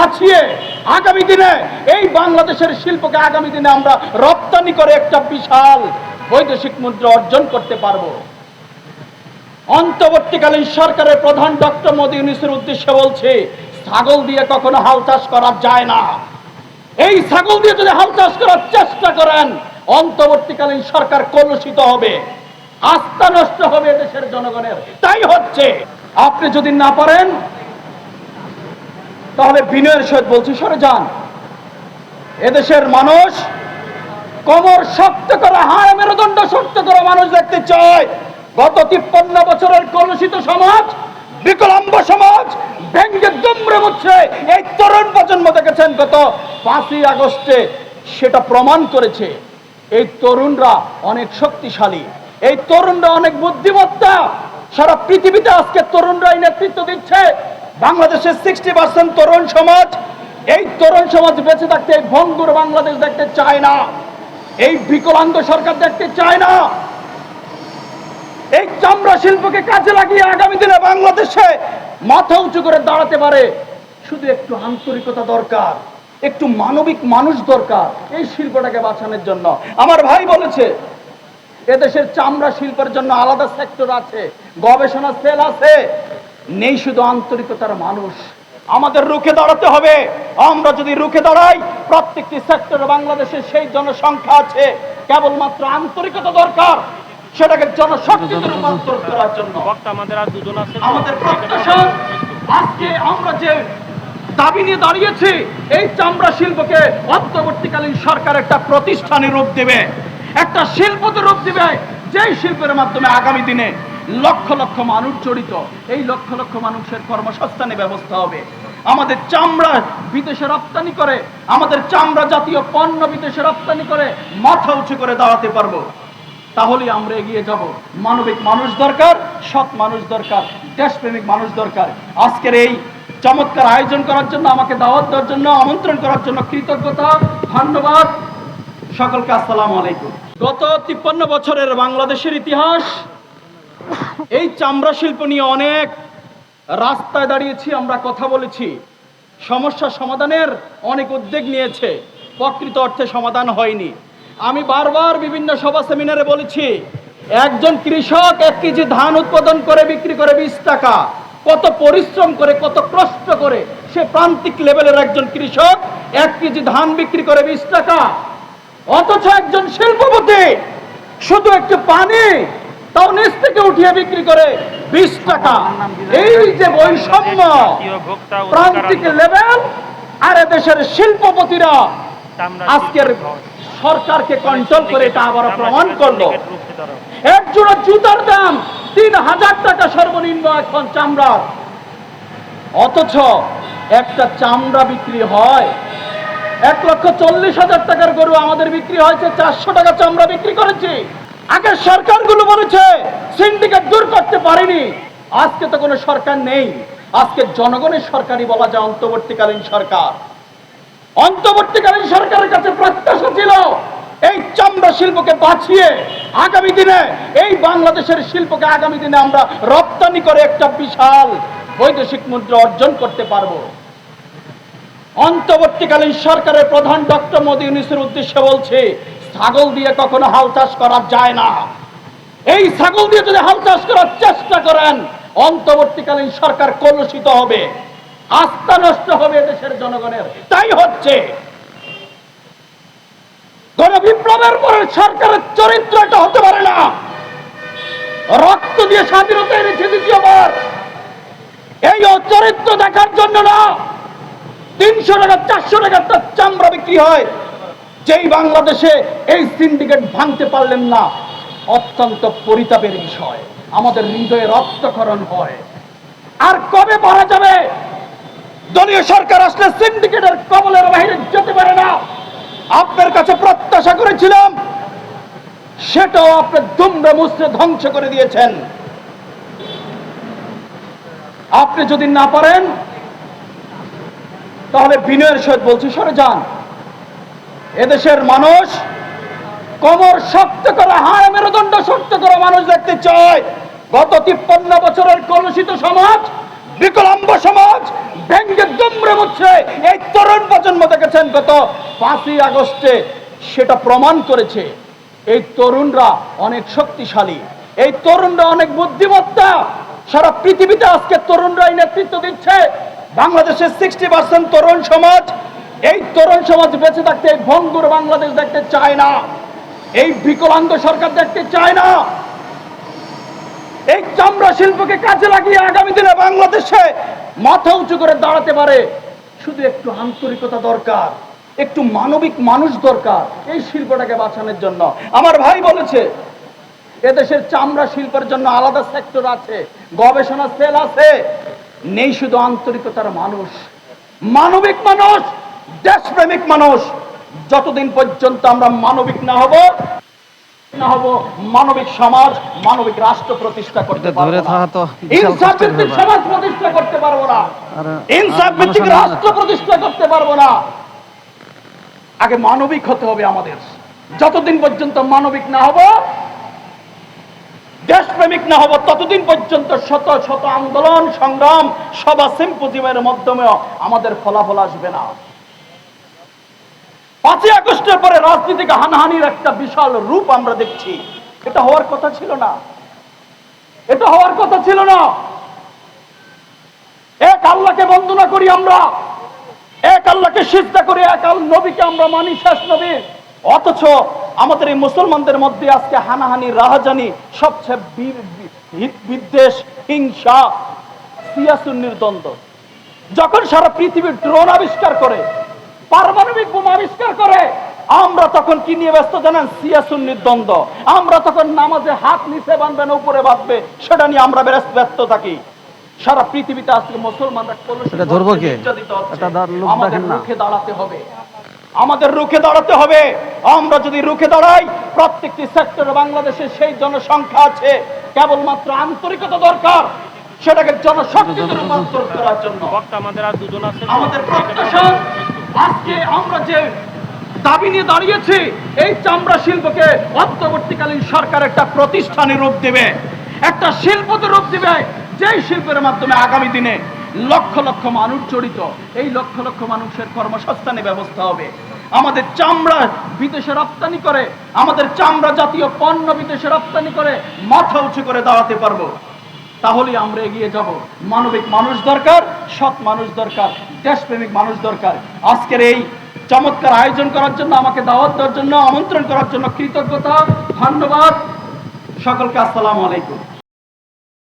বাঁচিয়ে আগামী দিনে এই বাংলাদেশের শিল্পকে আগামী দিনে আমরা রপ্তানি করে একটা বিশাল বৈদেশিক মুদ্রা অর্জন করতে পারব। অন্তর্বর্তীকালীন সরকারের প্রধান ডক্টর মোদী ইউনিসের উদ্দেশ্যে বলছে, ছাগল দিয়ে কখনো হাল চাষ করা যায় না। এই ছাগল দিয়ে যদি হাল চাষ করার চেষ্টা করেন, অন্তর্বর্তীকালীন সরকার কলুষিত হবে, আস্থা নষ্ট হবে দেশের জনগণের। তাই হচ্ছে, আপনি যদি না পারেন তাহলে বিনয়ের সহিত বলছি, সরে যান। এদেশের মানুষ কোমর শক্ত করা, হাড় মেরুদণ্ড শক্ত করা মানুষ দেখতে চায়। গত তিপ্পান্ন বছরের কলুষিত সমাজ, বিকলাঙ্গ সমাজ ভেঙ্গে দুমড়ে মুচ্ছে এই তরুণ প্রজন্ম দেখেছেন গত পাঁচই আগস্টে। সেটা প্রমাণ করেছে এই তরুণরা অনেক শক্তিশালী, এই তরুণরা অনেক বুদ্ধিমত্তা। সারা পৃথিবীতে আজকে তরুণরাই নেতৃত্ব দিচ্ছে। বাংলাদেশের সিক্সটি পার্সেন্ট তরুণ সমাজ, এই তরুণ সমাজ বেঁচে থাকতে এই ভঙ্গুর বাংলাদেশ দেখতে চায় না। এই বিকলাঙ্গ সরকার দেখতে চায় না। এই চামড়া শিল্পকে কাজে লাগিয়ে আগামী দিনে বাংলাদেশে মাথা উঁচু করে দাঁড়াতে পারে। শুধু একটু আন্তরিকতা দরকার, একটু মানবিক মানুষ দরকার এই শিল্পটাকে বাঁচানোর জন্য। আমার ভাই বলেছে, এদেশের চামড়া শিল্পের জন্য আলাদা সেক্টর আছে, গবেষণা সেল আছে নেই শুধু আন্তরিকতার মানুষ। আমাদের রুখে দাঁড়াতে হবে। আমরা যদি রুখে দাঁড়াই প্রত্যেকটি সেক্টরে বাংলাদেশে সেই জনসংখ্যা আছে। কেবলমাত্র আন্তরিকতা দরকার সেটাকে জনশক্তিতে রূপান্তর করার জন্য। আমাদের আর দুজন আছে। আমাদের প্রত্যাশা আজকে আমরা যে দাবি নিয়ে দাঁড়িয়েছি এই চামড়া শিল্পকে অন্তর্বর্তীকালীন সরকার একটা প্রতিষ্ঠানে রূপ দেবে। একটা শিল্পতে রূপ দেবে যেই শিল্পের মাধ্যমে আগামী দিনে লক্ষ লক্ষ মানুষ জড়িত। এই লক্ষ লক্ষ মানুষের কর্মসংস্থানের ব্যবস্থা হবে। আমাদের চামড়া বিদেশে রপ্তানি করে, আমাদের চামড়া জাতীয় পণ্য বিদেশে রপ্তানি করে, মাথা উঁচু করে দাঁড়াতে পারব। তাহলেই আমরা এগিয়ে যাব। মানবিক মানুষ দরকার, সৎ মানুষ দরকার, দেশপ্রেমিক মানুষ দরকার। আজকের এই চমৎকার আয়োজন করার জন্য, আমাকে দাওয়াত দেওয়ার জন্য, আমন্ত্রণ করার জন্য কৃতজ্ঞতা, ধন্যবাদ। সকলকে আসসালামু আলাইকুম। গত তিপ্পান্ন বছরের বাংলাদেশের ইতিহাস এই চামড়া শিল্প নিয়ে অনেক রাস্তায় দাঁড়িয়েছি, আমরা কথা বলেছি। সমস্যা সমাধানের অনেক উদ্যোগ নিয়েছে, প্রকৃত অর্থে সমাধান হয়নি। আমি বারবার বিভিন্ন সভা সেমিনারে বলেছি, একজন কৃষক এক কেজি ধান উৎপাদন করে, বিক্রি করে বিশ টাকা। কত পরিশ্রম করে, কত কষ্ট করে, সে প্রান্তিক লেভেলের একজন কৃষক এক কেজি ধান বিক্রি করে বিশ টাকা। অথচ একজন শিল্পপতি, শুধু একটু পানি তাও নিচ থেকে উঠিয়ে বিক্রি করে বিশ টাকা। এই যে বৈষম্য, প্রান্তিক লেভেল, আর এদেশের শিল্পপতিরা চামড়া আজকের সরকারকে কন্ট্রোল করে এটা আবার প্রমাণ করল। syndicate রুখে দাঁড়াও। এক জোড়া জুতার দাম তিন হাজার টাকা সর্বনিম্ন এখন চামড়ার। অথচ একটা চামড়া বিক্রি হয় এক লক্ষ চল্লিশ হাজার টাকার গরু আমাদের বিক্রি হয়েছে চারশো টাকা চামড়া বিক্রি করেছি। আগের সরকারগুলো বলেছে সিন্ডিকেট দূর করতে পারেনি। আজকে তো কোনো সরকার নেই। আজকে জনগণের সরকারই বলা যায় অন্তর্বর্তীকালীন সরকার। অন্তর্বর্তীকালীন সরকারের কাছে প্রত্যাশা ছিল, এই চামড়া শিল্পকে বাঁচিয়ে আগামী দিনে, এই বাংলাদেশের শিল্পকে আগামী দিনে আমরা রপ্তানি করে একটা বিশাল বৈদেশিক মুদ্রা অর্জন করতে পারব। অন্তর্বর্তীকালীন সরকারের প্রধান ডক্টর মোদী ইউনিসের উদ্দেশ্যে বলছে ছাগল দিয়ে কখনো হাল চাষ করা যায় না। এই ছাগল দিয়ে যদি হাল চাষ করার চেষ্টা করেন, অন্তর্বর্তীকালীন সরকার কলুষিত হবে, আস্থা নষ্ট হবে দেশের জনগণের। তাই হচ্ছে গণ বিপ্লবের পরে সরকারের চরিত্র এটা হতে পারে না। রক্ত দিয়ে স্বাধীনতা এনেছে দ্বিতীয়বার। এই চরিত্র দেখার জন্য না, তিনশো টাকা, চারশো টাকার তার চামড়া বিক্রি হয়। যেই বাংলাদেশে এই সিন্ডিকেট ভাঙতে পারলেন না, অত্যন্ত পরিতাপের বিষয়। আমাদের হৃদয়ে রক্তকরণ হয়। আর কবে পারা যাবে? দলীয় সরকার আসলে সিন্ডিকেটের কবলের বাইরে যেতে পারে না। আপনার কাছে প্রত্যাশা করেছিলাম, সেটাও আপনি দুমড়ে মুচড়ে ধ্বংস করে দিয়েছেন। আপনি যদি না পারেন, তাহলে বিনয়ের সহিত বলছি, সরে যান। এদেশের মানুষ কোমর শক্ত করা, হাড় মেরুদণ্ড শক্ত করা মানুষ দেখতে চায়। গত তিপ্পান্ন বছরের কলুষিত সমাজ, বিকলাঙ্গ সমাজ ভেঙ্গে দুমড়ে মুচ্ছে এই তরুণ প্রজন্ম দেখেছেন গত পাঁচই আগস্টে। সেটা প্রমাণ করেছে এই তরুণরা অনেক শক্তিশালী, এই তরুণরা অনেক বুদ্ধিমত্তা। সারা পৃথিবীতে আজকে তরুণরাই নেতৃত্ব দিচ্ছে। বাংলাদেশের সিক্সটি পার্সেন্ট তরুণ সমাজ এই তরুণ সমাজ বেঁচে থাকতে, এই ভঙ্গুর বাংলাদেশ দেখতে চায় না। এই বিকলাঙ্গ সরকার দেখতে চায় না। এই চামড়া শিল্পকে কাজে লাগিয়ে আগামী দিনে বাংলাদেশে মাথা উঁচু করে দাঁড়াতে পারে। শুধু একটু আন্তরিকতা দরকার, একটু মানবিক মানুষ দরকার এই শিল্পটাকে বাঁচানোর জন্য। আমার ভাই বলেছে, এদেশের চামড়া শিল্পের জন্য আলাদা সেক্টর আছে, গবেষণা সেল আছে। নেই শুধু আন্তরিকতার মানুষ, মানবিক মানুষ। দেশপ্রেমিক মানুষ যতদিন পর্যন্ত আমরা মানবিক না হব না হব মানবিক সমাজ মানবিক রাষ্ট্র প্রতিষ্ঠা করতে পারব ধরে না। থাকা তো ইনসাফ ভিত্তিক সমাজ প্রতিষ্ঠা করতে পারব না। ইনসাফ ভিত্তিক রাষ্ট্র প্রতিষ্ঠা করতে পারব না। আগে মানবিক হতে হবে আমাদের। যতদিন পর্যন্ত মানবিক না হব দেশপ্রেমিক না হব ততদিন পর্যন্ত শত শত আন্দোলন সংগ্রাম সভা সিম্পোজিমের মাধ্যমেও আমাদের ফলাফল আসবে না। পাঁচই আগস্টের পরে রাজনীতিকে হানাহানির একটা বিশাল রূপ আমরা দেখছি। এটা হওয়ার কথা ছিল না। এটা হওয়ার কথা ছিল না। এক আল্লাহকে বন্দনা করি আমরা, এক আল্লাহকে সিজদা করি, এক আল নবীকে আমরা মানি শেষ নবী। অথচ আমাদের এই মুসলমানদের মধ্যে আজকে হানাহানি, রাহাজানি সবচেয়ে বিদ্বেষ, হিংসা, সিয়াসুন্নির দ্বন্দ্ব। যখন সারা পৃথিবীর ড্রোন আবিষ্কার করে পারমাণবিক বোমা আবিষ্কার করে। আমরা তখন কি নিয়ে ব্যস্ত জানেন? সিয়াসুন্নির দ্বন্দ্ব। আমরা তখন নামাজে হাত নিচে বাঁধবে না উপরে বাঁধবে সেটা নিয়ে আমরা ব্যস্ত ব্যস্ত থাকি। সারা পৃথিবীতে আজকে মুসলমানরা ধরবো কে? আমাদের দাঁড়াতে হবে। আমাদের রুখে দাঁড়াতে হবে। আমরা যদি রুখে দাঁড়াই প্রত্যেকটি সেক্টরে বাংলাদেশে সেই জনসংখ্যা আছে। কেবলমাত্র আন্তরিকতা দরকার সেটাকে জনশক্তিতে রূপান্তর করার জন্য। আমাদের আর দুজন আছে। আমাদের প্রত্যাশা আজকে আমরা যে দাবি নিয়ে দাঁড়িয়েছি, এই চামড়া শিল্পকে অন্তর্বর্তীকালীন সরকার একটা প্রতিষ্ঠানে রূপ দেবে। একটা শিল্পতে রূপ দেবে, যেই শিল্পের মাধ্যমে আগামী দিনে লক্ষ লক্ষ মানুষ জড়িত, এই লক্ষ লক্ষ মানুষের কর্মসংস্থানের ব্যবস্থা হবে। আমাদের চামড়া বিদেশে রপ্তানি করে, আমাদের চামড়া জাতীয় পণ্য বিদেশে রপ্তানি করে, মাথা উঁচু করে দাঁড়াতে পারব। তাহলে আমরা এগিয়ে যাব। মানবিক মানুষ দরকার, সৎ মানুষ দরকার, দেশপ্রেমিক মানুষ দরকার। আজকের এই চমৎকার আয়োজন করার জন্য, আমাকে দাওয়াত দেওয়ার জন্য, আমন্ত্রণ করার জন্য কৃতজ্ঞতা, ধন্যবাদ। সকলকে আসসালামু আলাইকুম।